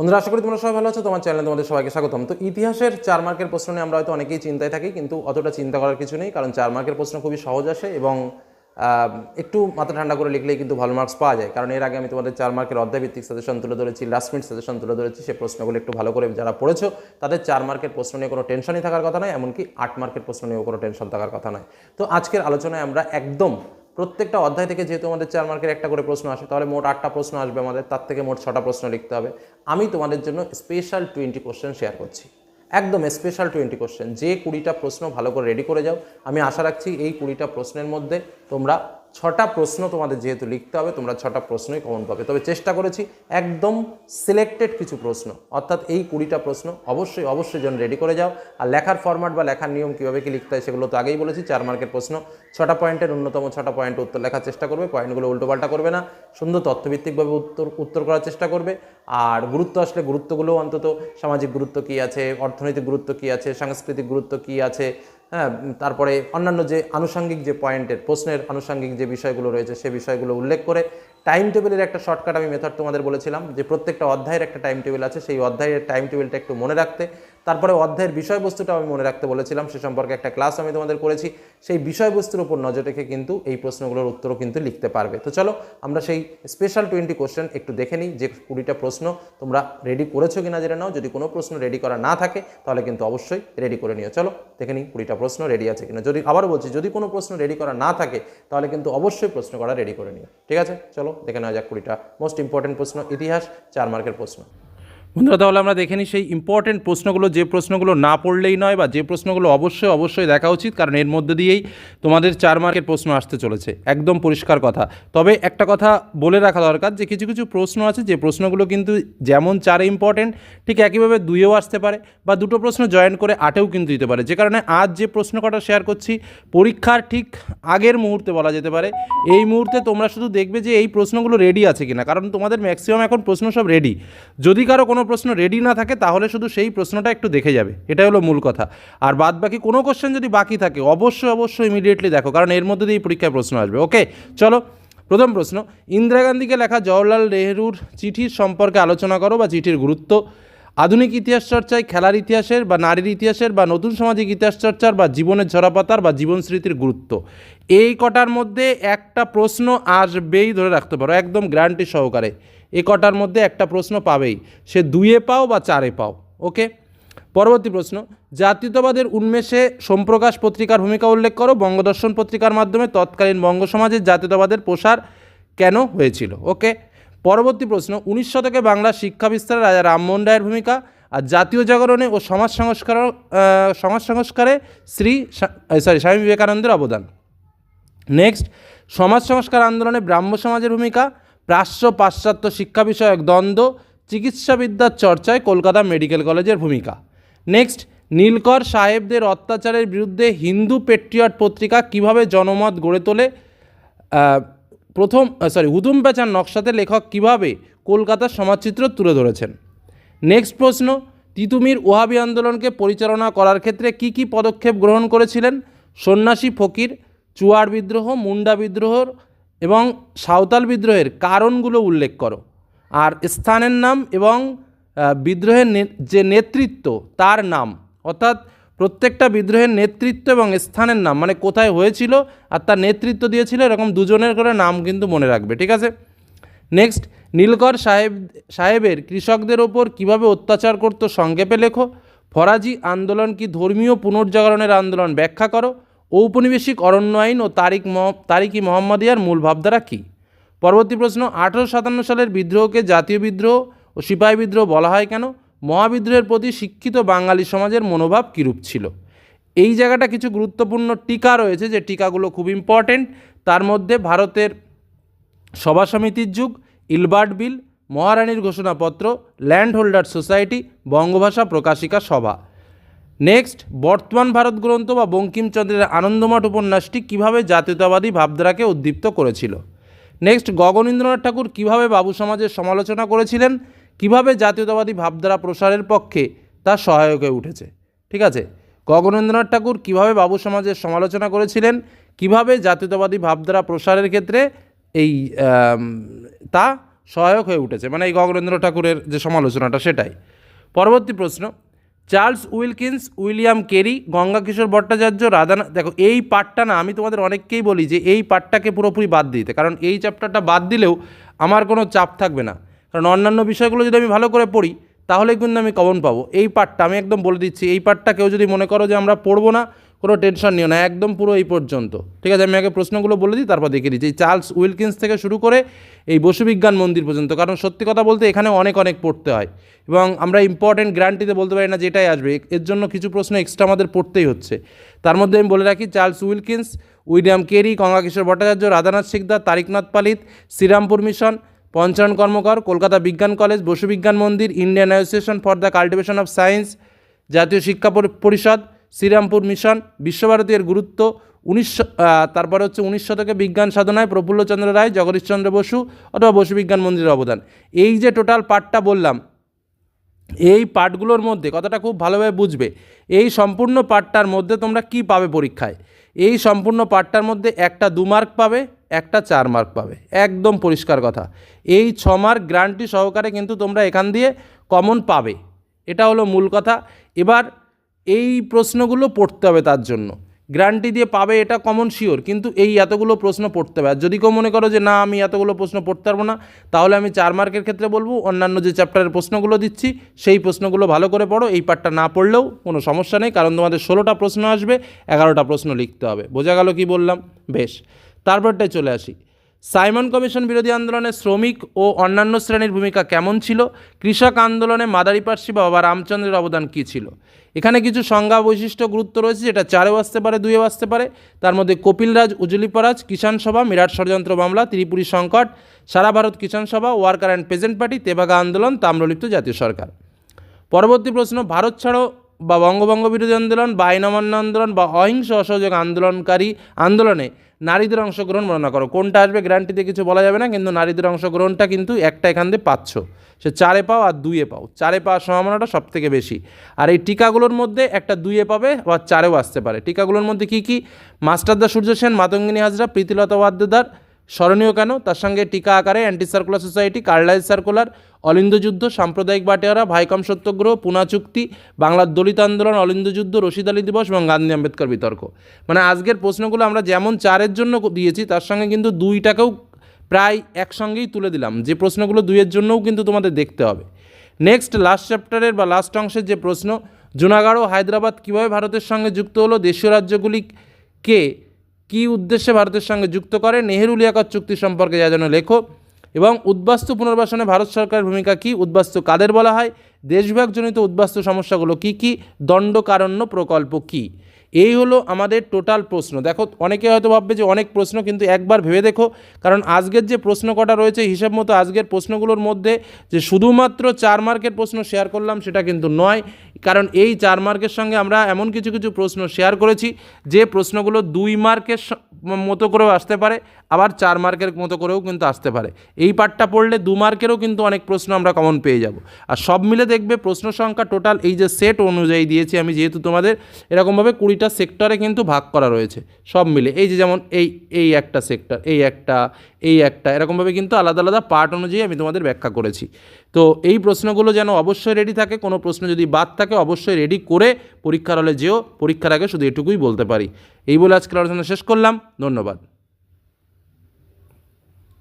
বন্ধুরা, আশা করি তোমরা সবাই ভালো আছো, তোমার চ্যানেলে তোমাদের সবাইকে স্বাগতম। তো ইতিহাসের চার মার্কের প্রশ্ন নিয়ে আমরা হয়তো অনেকেই চিন্তায় থাকি, কিন্তু অতটা চিন্তা করার কিছু নেই, কারণ চার মার্কের প্রশ্ন খুবই সহজ আসে এবং একটু মাথা ঠান্ডা করে লিখলেই কিন্তু ভালো মার্কস পাওয়া যায়। কারণ এর আগে আমি তোমাদের চার মার্কের অধ্যায়ভিত্তিক সাজেশন তুলে ধরেছি লাস্ট মিনিট সাজেশন তুলে ধরেছি সেই প্রশ্নগুলো একটু ভালো করে যারা পড়েছো, তাদের চার মার্কের প্রশ্ন নিয়ে কোনো টেনশনই থাকার কথা নয়, এমনকি আট মার্কের প্রশ্ন নিয়েও কোনো টেনশন থাকার কথা নয়। তো আজকের আলোচনায় আমরা একদম প্রত্যেকটা অধ্যায় থেকে যেহেতু আমাদের চার মার্কের একটা করে প্রশ্ন আসে, তাহলে মোট আটটা প্রশ্ন আসবে আমাদের, তার থেকে মোট ছটা প্রশ্ন লিখতে হবে। আমি তোমাদের জন্য স্পেশাল টোয়েন্টি কোশ্চেন শেয়ার করছি। একদম স্পেশাল টোয়েন্টি কোশ্চেন যে কুড়িটা প্রশ্ন ভালো করে রেডি করে যাও। আমি আশা রাখছি এই কুড়িটা প্রশ্নের মধ্যে তোমরা ছটা প্রশ্ন তোমাদের যেহেতু লিখতে হবে, তোমরা ছটা প্রশ্নই কমন পাবে। তবে চেষ্টা করেছি একদম সিলেক্টেড কিছু প্রশ্ন, অর্থাৎ এই কুড়িটা প্রশ্ন অবশ্যই অবশ্যই যেন রেডি করে যাও। আর লেখার ফরম্যাট বা লেখার নিয়ম কীভাবে কী লিখতে হয় সেগুলো তো আগেই বলেছি, চার মার্কের প্রশ্ন। ছটা পয়েন্টের অন্যতম ছটা পয়েন্ট উত্তর লেখার চেষ্টা করবে, পয়েন্টগুলো উল্টোপাল্টা করবে না। সুন্দর তথ্যভিত্তিকভাবে উত্তর উত্তর করার চেষ্টা করবে। আর গুরুত্ব আসলে গুরুত্বগুলো অন্তত, সামাজিক গুরুত্ব কী আছে, অর্থনৈতিক গুরুত্ব কী আছে, সাংস্কৃতিক গুরুত্ব কী আছে হ্যাঁ তারপরে অন্যান্য যে আনুষঙ্গিক যে পয়েন্টের প্রশ্নের আনুষঙ্গিক যে বিষয়গুলো রয়েছে, সে বিষয়গুলো উল্লেখ করে টাইম টেবিলের একটা শর্টকাট আমি মেথড তোমাদের বলেছিলাম যে প্রত্যেকটা অধ্যায়ের একটা টাইম টেবিল আছে, সেই অধ্যায়ের টাইম টেবিলটা একটু মনে রাখতে। তারপরে অধ্যায়ের বিষয়বস্তুটা আমি মনে রাখতে বলেছিলাম, সে সম্পর্কে একটা ক্লাস আমি তোমাদের করেছি। সেই বিষয়বস্তুর উপর নজর রেখে কিন্তু এই প্রশ্নগুলোর উত্তরও কিন্তু লিখতে পারবে। তো চলো, আমরা সেই স্পেশাল টোয়েন্টি কোশ্চেন একটু দেখে নিই, যে কুড়িটা প্রশ্ন তোমরা রেডি করেছ কিনা জেনে নাও। যদি কোনো প্রশ্ন রেডি করা না থাকে, তাহলে কিন্তু অবশ্যই রেডি করে নিও। চলো, দেখে নিই কুড়িটা প্রশ্ন রেডি আছে কিনা। যদি আবার বলছি, যদি কোনো প্রশ্ন রেডি করা না থাকে, তাহলে কিন্তু অবশ্যই প্রশ্ন করা রেডি করে নিও। ঠিক আছে? চলো দেখে নেওয়া যাক কুড়িটা মোস্ট ইম্পর্টেন্ট প্রশ্ন ইতিহাস চার মার্কের প্রশ্ন। বন্ধুরা, তাহলে আমরা দেখে নিই সেই ইম্পর্টেন্ট প্রশ্নগুলো, যে প্রশ্নগুলো না পড়লেই নয় বা যে প্রশ্নগুলো অবশ্যই অবশ্যই দেখা উচিত, কারণ এর মধ্যে দিয়েই তোমাদের চার মার্কের প্রশ্ন আসতে চলেছে। একদম পরিষ্কার কথা। তবে একটা কথা বলে রাখা দরকার, যে কিছু কিছু প্রশ্ন আছে, যে প্রশ্নগুলো কিন্তু যেমন চারে ইম্পর্টেন্ট ঠিক একইভাবে দুইয়েও আসতে পারে বা দুটো প্রশ্ন জয়েন করে আটেও কিন্তু দিতে পারে। যে কারণে আজ যে প্রশ্ন কটা শেয়ার করছি, পরীক্ষার ঠিক আগের মুহূর্তে বলা যেতে পারে। এই মুহূর্তে তোমরা শুধু দেখবে যে এই প্রশ্নগুলো রেডি আছে কিনা, কারণ তোমাদের ম্যাক্সিমাম এখন প্রশ্ন সব রেডি যদি কারও কোনো প্রশ্ন রেডি না থাকে, তাহলে শুধু সেই প্রশ্নটা একটু দেখে যাবে। এটা হলো মূল কথা। আর বাদ বাকি কোনো কোশ্চেন যদি বাকি থাকে, অবশ্যই অবশ্যই ইমিডিয়েটলি দেখো, কারণ এর মধ্যে দিয়েই পরীক্ষায় প্রশ্ন আসবে। ওকে চলো, প্রথম প্রশ্ন। ইন্দিরা গান্ধীকে লেখা জওহরলাল নেহরুর চিঠির সম্পর্কে আলোচনা করো বা চিঠির গুরুত্ব। আধুনিক ইতিহাস চর্চায় খেলার ইতিহাসের বা নারীর ইতিহাসের বা নতুন সামাজিক ইতিহাস চর্চার বা জীবনের ঝরাপাতার বা জীবন স্মৃতির গুরুত্ব। এই কটার মধ্যে একটা প্রশ্ন আসবেই ধরে রাখতে পারো, একদম গ্যারান্টি সহকারে। এ কটার মধ্যে একটা প্রশ্ন পাবেই। সে দুইয়ে পাও বা চারে পাও, ওকে? পরবর্তী প্রশ্ন, জাতীয়তাবাদের উন্মেষে সোমপ্রকাশ পত্রিকার ভূমিকা উল্লেখ করো, বঙ্গদর্শন পত্রিকার মাধ্যমে তৎকালীন বঙ্গ সমাজের জাতীয়তাবাদের প্রসার কেন হয়েছিল, ওকে? পরবর্তী প্রশ্ন, উনিশ শতকে বাংলার শিক্ষা বিস্তারে রাজা রামমোহন রায়ের ভূমিকা আর জাতীয় জাগরণে ও সমাজ সংস্কার সমাজ সংস্কারে শ্রী সরি স্বামী বিবেকানন্দের অবদান। নেক্সট, সমাজ সংস্কার আন্দোলনে ব্রাহ্ম সমাজের ভূমিকা প্রাশ্য পাশ্চাত্য শিক্ষা বিষয়ক দ্বন্দ্ব চিকিৎসাবিদ্যার চর্চায় কলকাতা মেডিকেল কলেজের ভূমিকা। নেক্সট, নীলকর সাহেবদের অত্যাচারের বিরুদ্ধে হিন্দু পেট্রিয়ট পত্রিকা কীভাবে জনমত গড়ে তোলে? প্রথম সরি হুতুম পেঁচার নকশাতে লেখক কীভাবে কলকাতার সমাজচিত্র তুলে ধরেছেন? নেক্সট প্রশ্ন, তিতুমির ওহাবি আন্দোলনকে পরিচালনা করার ক্ষেত্রে কি কি পদক্ষেপ গ্রহণ করেছিলেন? সন্ন্যাসী ফকির, চুয়ার বিদ্রোহ, মুন্ডা বিদ্রোহর এবং সাঁওতাল বিদ্রোহের কারণগুলো উল্লেখ করো। আর স্থানের নাম এবং বিদ্রোহের যে নেতৃত্ব তার নাম, অর্থাৎ প্রত্যেকটা বিদ্রোহের নেতৃত্ব এবং স্থানের নাম মানে কোথায় হয়েছিল আর তার নেতৃত্ব দিয়েছিল, এরকম দুজনের করে নাম কিন্তু মনে রাখবে, ঠিক আছে? নেক্সট নীলকর সাহেব, সাহেবের কৃষকদের ওপর কীভাবে অত্যাচার করতো সংক্ষেপে লেখো। ফরাজি আন্দোলন কি ধর্মীয় পুনর্জাগরণের আন্দোলন? ব্যাখ্যা করো। ঔপনিবেশিক অরণ্য আইন ও তারিক তারিকি মোহাম্মদিয়ার মূল ভাবধারা কী? পরবর্তী প্রশ্ন, আঠেরোশো সাতান্ন সালের বিদ্রোহকে জাতীয় বিদ্রোহ ও সিপাহী বিদ্রোহ বলা হয় কেন? মহাবিদ্রোহের প্রতি শিক্ষিত বাঙালি সমাজের মনোভাব কীরূপ ছিল? এই জায়গাটা কিছু গুরুত্বপূর্ণ টিকা রয়েছে যে টিকাগুলো খুব ইম্পর্টেন্ট তার মধ্যে ভারতের সভা সমিতির যুগ, ইলবার্ট বিল, মহারানীর ঘোষণাপত্র land holder society, Bangabhasha Prakashika Sabha. Next বর্তমান ভারত গ্রন্থ বা বঙ্কিমচন্দ্রের আনন্দমঠ উপন্যাসটি কীভাবে জাতীয়তাবাদী ভাবধারাকে উদ্দীপ্ত করেছিল? নেক্সট গগনীন্দ্রনাথ ঠাকুর কীভাবে বাবু সমাজের সমালোচনা করেছিলেন? কীভাবে জাতীয়তাবাদী ভাবধারা প্রসারের পক্ষে তা সহায়ক হয়ে উঠেছে? ঠিক আছে? গগনেন্দ্রনাথ ঠাকুর কীভাবে বাবু সমাজের সমালোচনা করেছিলেন? কীভাবে জাতীয়তাবাদী ভাবধারা প্রসারের ক্ষেত্রে এই তা সহায়ক হয়ে উঠেছে? মানে এই গগনেন্দ্র ঠাকুরের যে সমালোচনাটা সেটাই। পরবর্তী প্রশ্ন। Charles Wilkins, William Carey Ganga Kishore Bhattacharya, রাধানা, দেখো, এই পার্টটা না, আমি তোমাদের অনেককেই বলি যে এই পার্টটাকে পুরোপুরি বাদ দিতে। কারণ এই চ্যাপ্টারটা বাদ দিলেও আমার কোনো চাপ থাকবে না। কারণ অন্যান্য বিষয়গুলো যদি আমি ভালো করে পড়ি, তাহলে কিন্তু আমি কমন পাবো। এই পার্টটা আমি একদম বলে দিচ্ছি, এই পার্টটা কেউ যদি মনে করো যে আমরা পড়ব না কোনো টেনশন নিও না, একদম পুরো এই পর্যন্ত। ঠিক আছে, আমি আগে প্রশ্নগুলো বলে দিই, তারপর দেখিয়ে দিচ্ছি এই চার্লস উইলকিন্স থেকে শুরু করে এই বসুবিজ্ঞান মন্দির পর্যন্ত, কারণ সত্যি কথা বলতে এখানে অনেক অনেক পড়তে হয়। এবং আমরা ইম্পর্টেন্ট গ্যারান্টিতে বলতে পারি না যেটাই আসবে এর জন্য কিছু প্রশ্ন এক্সট্রা আমাদের পড়তেই হচ্ছে। তার মধ্যে আমি বলে রাখি, Charles Wilkins, William Carey, Gangakishore Bhattacharya, Radhanath Sikdar Tariknath Palit, Serampore mission, Panchanan Karmakar, Kolkata Bigyan college Basubigyan Mandir, Indian Association for the Cultivation of Science, জাতীয় শিক্ষা পরি- পরিষদ শ্রীরামপুর মিশন বিশ্বভারতীর গুরুত্ব উনিশশো তারপরে হচ্ছে উনিশ শতকে বিজ্ঞান সাধনায় প্রফুল্লচন্দ্র রায়, জগদীশচন্দ্র বসু অথবা বসু বিজ্ঞান মন্দিরের অবদান। এই যে টোটাল পার্টটা বললাম, এই পার্টগুলোর মধ্যে কথাটা খুব ভালোভাবে বুঝবে, এই সম্পূর্ণ পার্টটার মধ্যে তোমরা কি পাবে পরীক্ষায়? এই সম্পূর্ণ পার্টটার মধ্যে একটা দু মার্ক পাবে, একটা চার মার্ক পাবে। একদম পরিষ্কার কথা। এই ছ মার্ক গ্রান্টি সহকারে কিন্তু তোমরা এখান দিয়ে কমন পাবে। এটা হলো মূল কথা। এবার এই প্রশ্নগুলো পড়তে হবে তার জন্য। গ্যারান্টি দিয়ে পাবে এটা কমন শিওর কিন্তু এই এতগুলো প্রশ্ন পড়তে হবে। আর যদি কেউ মনে করো যে, না, আমি এতগুলো প্রশ্ন পড়তে পারব না, তাহলে আমি চার মার্কের ক্ষেত্রে বলব, অন্যান্য যে চ্যাপ্টারের প্রশ্নগুলো দিচ্ছি, সেই প্রশ্নগুলো ভালো করে পড়ো। এই পার্টটা না পড়লেও কোনো সমস্যা নেই, কারণ তোমাদের ষোলোটা প্রশ্ন আসবে, এগারোটা প্রশ্ন লিখতে হবে। বোঝা গেল কি বললাম? বেশ। তারপরটায় চলে আসি। সাইমন কমিশন বিরোধী আন্দোলনে শ্রমিক ও অন্যান্য শ্রেণির ভূমিকা কেমন ছিল? কৃষক আন্দোলনে মাদারি পার্সি বা বাবা রামচন্দ্রের অবদান কী ছিল? এখানে কিছু সংজ্ঞা বৈশিষ্ট্য গুরুত্ব রয়েছে, যেটা চারেও আসতে পারে দুইয়েও আসতে পারে। তার মধ্যে কপিলরাজ উজলিপরাজ কিষাণ সভা, মিরাট ষড়যন্ত্র মামলা, ত্রিপুরী সংকট, Sara Bharat Kishan Sabha, worker and peasant party Tebhaga আন্দোলন, তাম্রলিপ্ত জাতীয় সরকার। পরবর্তী প্রশ্ন, ভারত ছাড়ো বা বঙ্গভঙ্গ বিরোধী আন্দোলন, বা আইন অমান্য আন্দোলন, বা অহিংস অসহযোগ আন্দোলনকারী আন্দোলনে নারীদের অংশগ্রহণ বর্ণনা করো। কোনটা আসবে গ্যারান্টিতে কিছু বলা যাবে না, কিন্তু নারীদের অংশগ্রহণটা কিন্তু একটা এখান দিয়ে পাচ্ছ। সে চারে পাও আর দুইয়ে পাও। চারে পাওয়ার সম্ভাবনাটা সব থেকে বেশি। আর এই টিকাগুলোর মধ্যে একটা দুইয়ে পাবে বা চারেও আসতে পারে। টিকাগুলোর মধ্যে কী কী? মাস্টারদা সূর্য সেন, মাতঙ্গিনী হাজরা, প্রীতিলতা ওয়াদ্দেদার স্মরণীয় কেন? তার সঙ্গে টিকা আকারে anti circular society Carlyle's circular অলিন্দ যুদ্ধ, সাম্প্রদায়িক বাটেয়ারা, ভাইকম সত্যগ্রহ, পুনা চুক্তি, বাংলার দলিত আন্দোলন, অলিন্দ যুদ্ধ, রশিদ আলী দিবস এবং গান্ধী আম্বেদকর বিতর্ক। মানে আজকের প্রশ্নগুলো আমরা যেমন চারের জন্য দিয়েছি, তার সঙ্গে কিন্তু দুইটাকেও প্রায় একসঙ্গেই তুলে দিলাম। যে প্রশ্নগুলো দুইয়ের জন্যও কিন্তু তোমাদের দেখতে হবে। নেক্সট লাস্ট চ্যাপ্টারের বা লাস্ট অংশের যে প্রশ্ন, জুনাগড় ও হায়দ্রাবাদ কীভাবে ভারতের সঙ্গে যুক্ত হলো, দেশীয় রাজ্যগুলিকে কী উদ্দেশ্যে ভারতের সঙ্গে যুক্ত করে? নেহেরু লিয়াকত চুক্তি সম্পর্কে যা যেন লেখো। এবং উদ্বাস্তু পুনর্বাসনে ভারত সরকারের ভূমিকা কি? উদ্বাস্তু কাদের বলা হয়? দেশভাগজনিত উদ্বাস্তু সমস্যাগুলো কি কি? দণ্ডকারণ্য প্রকল্প কী? এই হলো আমাদের টোটাল প্রশ্ন। দেখো, অনেকে হয়তো ভাববে যে অনেক প্রশ্ন, কিন্তু একবার ভেবে দেখো, কারণ আজকের যে প্রশ্ন কটা রয়েছে, হিসাব মতো আজকের প্রশ্নগুলোর মধ্যে যে শুধুমাত্র চার মার্কের প্রশ্ন শেয়ার করলাম, সেটা কিন্তু নয়। কারণ এই চার মার্কের সঙ্গে আমরা এমন কিছু কিছু প্রশ্ন শেয়ার করেছি, যে প্রশ্নগুলো দুই মার্কের মতো করেও আসতে পারে, আবার চার মার্কের মতো করেও কিন্তু আসতে পারে। এই পার্টটা পড়লে দু মার্কেরও কিন্তু অনেক প্রশ্ন আমরা কমন পেয়ে যাব। আর সব মিলে দেখবে প্রশ্ন সংখ্যা টোটাল এই যে সেট অনুযায়ী দিয়েছি আমি, যেহেতু তোমাদের এরকমভাবে কুড়িটা সেক্টরে কিন্তু ভাগ করা রয়েছে, সব মিলে। এই যে যেমন এই এই একটা সেক্টর, এই একটা এই একটা, এরকমভাবে কিন্তু আলাদা আলাদা পার্ট অনুযায়ী আমি তোমাদের ব্যাখ্যা করেছি। তো এই প্রশ্নগুলো যেন অবশ্যই রেডি থাকে, কোনো প্রশ্ন যদি বাদ থাকে অবশ্যই রেডি করে পরীক্ষার হলে যেও, পরীক্ষার আগে শুধু এটুকুই বলতে পারি। এই বলে আজকের আলোচনা শেষ করলাম, ধন্যবাদ।